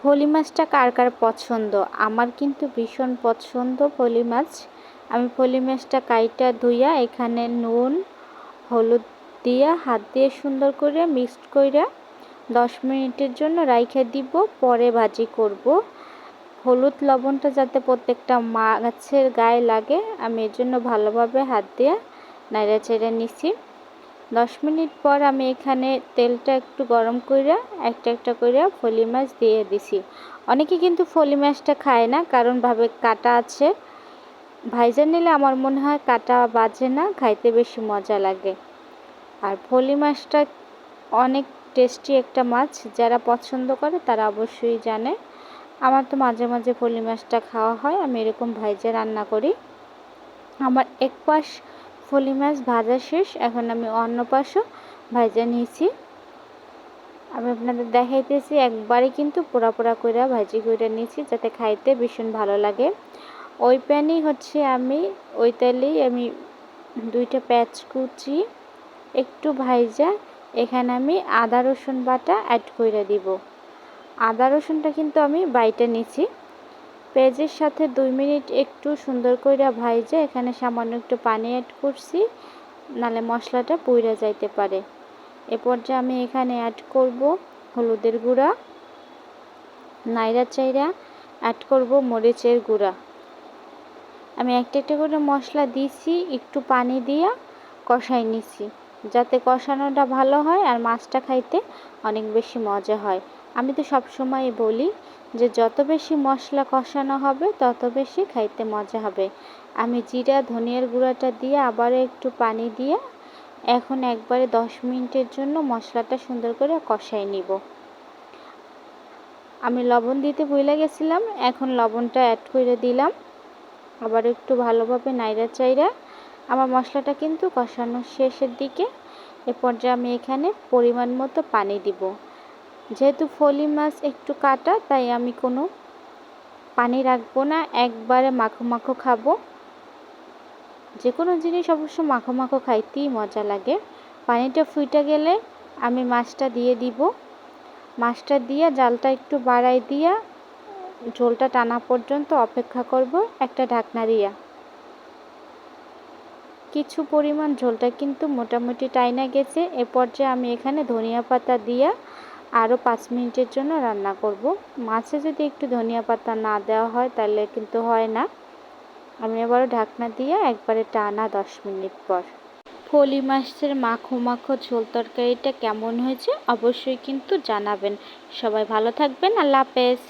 ফলি মাছটা কার কার পছন্দ? আমার কিন্তু ভীষণ পছন্দ হোলি মাছ। আমি হোলি মাছটা কাইটা ধুইয়া, এখানে নুন, হলুদ দিয়া, হাত দিয়ে সুন্দর করে মিক্সড করে দশ মিনিটের জন্য রাইখে দিব, পরে ভাজি করব। হলুদ লবণটা যাতে প্রত্যেকটা মাছের গায়ে লাগে, আমি এর জন্য ভালোভাবে হাত দিয়ে নাইড়া চেড়ে নিছি। দশ মিনিট পর আমি এখানে তেলটা একটু গরম করে একটা একটা করে ফলি মাছ দিয়ে দিছি। অনেকে কিন্তু ফলি মাছটা খায় না, কারণ ভাবে কাটা আছে। ভাইজা নিলে আমার মনে হয় কাটা বাজে না, খাইতে বেশি মজা লাগে। আর ফলি মাছটা অনেক টেস্টি একটা মাছ, যারা পছন্দ করে তারা অবশ্যই জানে। আমার তো মাঝে মাঝে ফলি মাছটা খাওয়া হয়, আমি এরকম ভাইজা রান্না করি। আমার এক পাশ ফলি মাছ ভাজা শেষ। এখন আমি অন্য পাশও ভাজা নিয়েছি। আমি আপনাদের দেখাইতেছি একবারে কিন্তু পোড়া পোড়া করে ভাজি করে নিয়েছি, যাতে খাইতে ভীষণ ভালো লাগে। ওই প্যানই হচ্ছে আমি, ওই তেলেই আমি দুইটা প্যাচ কুচি, একটু ভাইজা, এখানে আমি আদা রসুন বাটা অ্যাড করে দিব। আদা রসুনটা কিন্তু আমি বাইটা নিছি পেঁয়াজের সাথে দুই মিনিট একটু সুন্দর করে ভাইজে এখানে সামান্য একটু পানি অ্যাড করছি, নালে মশলাটা পুইরা যাইতে পারে। এ পর্যায়ে আমি এখানে অ্যাড করব হলুদের গুঁড়া, নাইরা চাইরা অ্যাড করব মরিচের গুঁড়া। আমি একটা একটা করে মশলা দিছি, একটু পানি দিয়া কষাই নিছি, যাতে কষানোটা ভালো হয় আর মাছটা খাইতে অনেক বেশি মজা হয়। আমি তো সবসময় বলি যে যত বেশি মশলা কষানো হবে, তত বেশি খাইতে মজা হবে। আমি জিরা, ধনিয়ার গুঁড়াটা দিয়ে আবারও একটু পানি দিয়ে এখন একবারে দশ মিনিটের জন্য মশলাটা সুন্দর করে কষাই নিব। আমি লবণ দিতে ভুলে গেছিলাম, এখন লবণটা অ্যাড করে দিলাম। আবার একটু ভালোভাবে নাইরা চাইরা আমার মশলাটা কিন্তু কষানোর শেষের দিকে এ পর্যায়ে আমি এখানে পরিমাণ মতো পানি দিব। যেহেতু ফলি মাছ একটু কাটা, তাই আমি কোনো পানি রাখব না। একবারে মাখো মাখো খাব। যে কোনো জিনিস অবশ্য মাখো মাখো খাইতেই মজা লাগে। পানিটা ফুইটা গেলে আমি মাছটা দিয়ে দিব। মাছটা দিয়ে জালটা একটু বাড়াই দিয়া ঝোলটা টানা পর্যন্ত অপেক্ষা করব একটা ঢাকনা দিয়া। কিছু পরিমাণ ঝোলটা কিন্তু মোটামুটি টাইনা গেছে। এ পর্যায়ে আমি এখানে ধনিয়া পাতা দিয়া আরও পাঁচ মিনিটের জন্য রান্না করব। মাছে যদি একটু ধনিয়া পাতা না দেওয়া হয় তাহলে কিন্তু হয় না। আমি আবারও ঢাকনা দিয়ে একবারে টানা দশ মিনিট পর। ফলি মাছের মাখো মাখো ঝোল তরকারিটা কেমন হয়েছে অবশ্যই কিন্তু জানাবেন। সবাই ভালো থাকবেন, আল্লাহ হাফেজ।